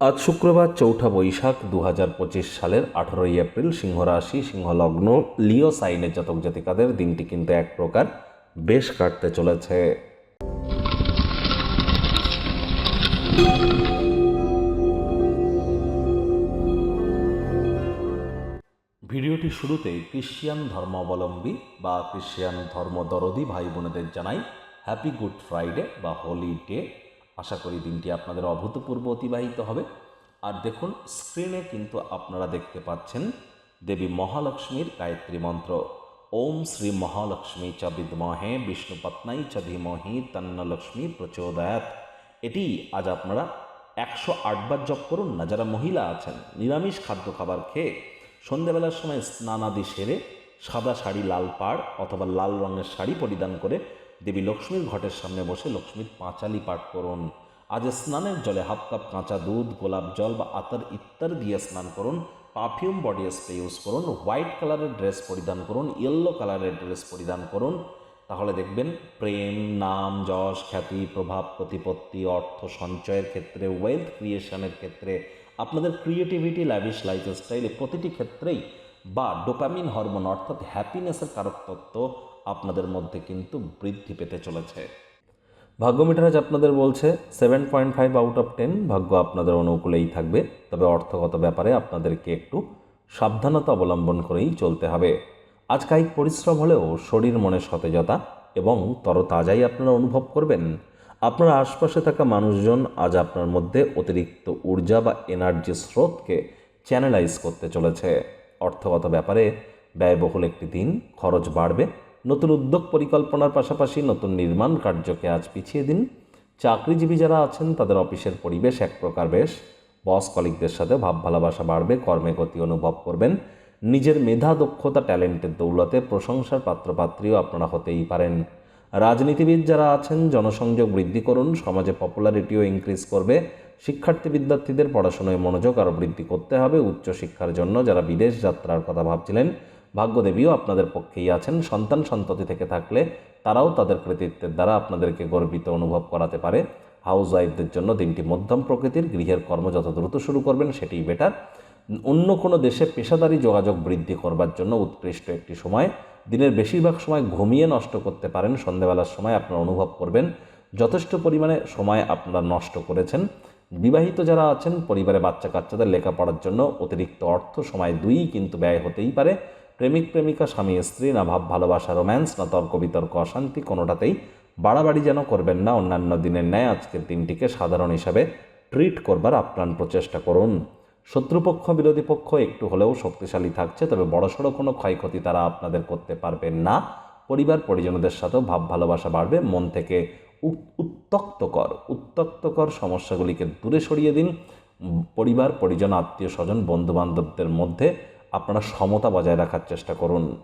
আজ শুক্রবার চৌঠা বৈশাখ দু হাজার পঁচিশ সালের আঠারোই এপ্রিল সিংহ রাশি সিংহ লিও সাইনের জাতক জাতিকাদের দিনটি কিন্তু এক প্রকার বেশ কাটতে চলেছে। ভিডিওটি শুরুতেই ক্রিশ্চিয়ান ধর্মাবলম্বী বা ক্রিশ্চিয়ান ধর্মদরদি ভাই বোনেদের জানাই, হ্যাপি গুড ফ্রাইডে বা হোলি ডে আশা করি দিনটি আপনাদের অভূতপূর্ব অতিবাহিত হবে। আর দেখুন স্ক্রিনে কিন্তু আপনারা দেখতে পাচ্ছেন দেবী মহালক্ষ্মীর গায়ত্রী মন্ত্র। ওম শ্রী মহালক্ষ্মী চ বিদ্মহে বিষ্ণুপত্নাই চ ধীমহি তন্নলক্ষ্মী প্রচোদয়াত। এটি আজ আপনারা একশো আটবার জপ করুন না, যারা মহিলা আছেন, নিরামিষ খাদ্য খাবার খেয়ে সন্ধেবেলার সময় স্নানাদি সেরে সাদা শাড়ি, লাল পাড় অথবা লাল রঙের শাড়ি পরিধান করে দেবী লক্ষ্মীর ঘটের সামনে বসে লক্ষ্মীর পাঁচালি পাঠ করুন। আজ স্নানের জলে হাফ কাপ কাঁচা দুধ, গোলাপ জল বা আতর ইত্যাদি দিয়ে স্নান করুন। পারফিউম বডি স্প্রে ইউজ করুন। হোয়াইট কালারের ড্রেস পরিধান করুন। ইয়েলো কালারের ড্রেস পরিধান করুন। তাহলে দেখবেন প্রেম, নাম, যশ, খ্যাতি, প্রভাব, প্রতিপত্তি, অর্থ সঞ্চয়ের ক্ষেত্রে ওয়েলথ ক্রিয়েশনের ক্ষেত্রে, আপনাদের ক্রিয়েটিভিটি ল্যাভিশ লাইফস্টাইলে প্রতিটি ক্ষেত্রেই বা ডোপামিন হরমোন অর্থাৎ হ্যাপিনেসের কারক তত্ত্ব আপনাদের মধ্যে কিন্তু বৃদ্ধি পেতে চলেছে। ভাগ্য মিটারাজ আপনাদের বলছে seven point five out of ten ভাগ্য আপনাদের অনুকূলেই থাকবে, তবে অর্থগত ব্যাপারে আপনাদেরকে একটু সাবধানতা অবলম্বন করেই চলতে হবে। আজ কায়িক পরিশ্রম হলেও শরীর মনে সতেজতা এবং তরতাজাই আপনারা অনুভব করবেন। আপনার আশপাশে থাকা মানুষজন আজ আপনার মধ্যে অতিরিক্ত ঊর্জা বা এনার্জি স্রোতকে চ্যানেলাইজ করতে চলেছে। অর্থগত ব্যাপারে ব্যয়বহুল একটি দিন, খরচ বাড়বে। নতুন উদ্যোগ পরিকল্পনার পাশাপাশি নতুন নির্মাণ কার্যকে আজ পিছিয়ে দিন। চাকরিজীবী যারা আছেন, তাদের অফিসের পরিবেশ এক প্রকার বেশ। বস কলিকদের সাথে ভাব ভালোবাসা বাড়বে, কর্মে গতি অনুভব করবেন। নিজের মেধা, দক্ষতা, ট্যালেন্টের দৌলতে প্রশংসার পাত্রপাত্রীও আপনারা হতেই পারেন। রাজনীতিবিদ যারা আছেন, জনসংযোগ বৃদ্ধি করুন, সমাজে পপুলারিটিও ইনক্রিজ করবে। শিক্ষার্থী বিদ্যার্থীদের পড়াশোনায় মনোযোগ আরও বৃদ্ধি করতে হবে। উচ্চশিক্ষার জন্য যারা বিদেশ যাত্রার কথা ভাবছিলেন, ভাগ্যদেবীও আপনাদের পক্ষেই আছেন। সন্তান সন্ততি থেকে থাকলে তারাও তাদের কৃতিত্বের দ্বারা আপনাদেরকে গর্বিত অনুভব করাতে পারে। হাউস ওয়াইফদের জন্য দিনটি মধ্যম প্রকৃতির, গৃহের কর্ম যত দ্রুত শুরু করবেন সেটিই বেটার। অন্য কোনো দেশে পেশাদারি যোগাযোগ বৃদ্ধি করবার জন্য উৎকৃষ্ট একটি সময়। দিনের বেশিরভাগ সময় ঘুমিয়ে নষ্ট করতে পারেন। সন্ধেবেলার সময় আপনারা অনুভব করবেন যথেষ্ট পরিমাণে সময় আপনারা নষ্ট করেছেন। বিবাহিত যারা আছেন পরিবারে বাচ্চা কাচ্চাদের লেখাপড়ার জন্য অতিরিক্ত অর্থ, সময় দুইই কিন্তু ব্যয় হতেই পারে। প্রেমিক, প্রেমিকা, স্বামী, স্ত্রী, না ভাব, ভালোবাসা, রোম্যান্স, না তর্ক, বিতর্ক, অশান্তি কোনোটাতেই বাড়াবাড়ি যেন করবেন না। অন্যান্য দিনের ন্যায় আজকের দিনটিকে সাধারণ হিসাবে ট্রিট করবার আপ্রাণ প্রচেষ্টা করুন। শত্রুপক্ষ, বিরোধী পক্ষ একটু হলেও শক্তিশালী থাকছে, তবে বড়সড় কোনো ক্ষয়ক্ষতি তারা আপনাদের করতে পারবেন না। পরিবার, পরিজনদের সাথেও ভাব, ভালোবাসা বাড়বে, মন থেকে উত্তক্তকর উত্তক্তকর সমস্যাগুলিকে দূরে সরিয়ে দিন। পরিবার, পরিজন আত্মীয় স্বজন বন্ধুবান্ধবদের মধ্যে আপনারা সমতা বজায় রাখার চেষ্টা করুন।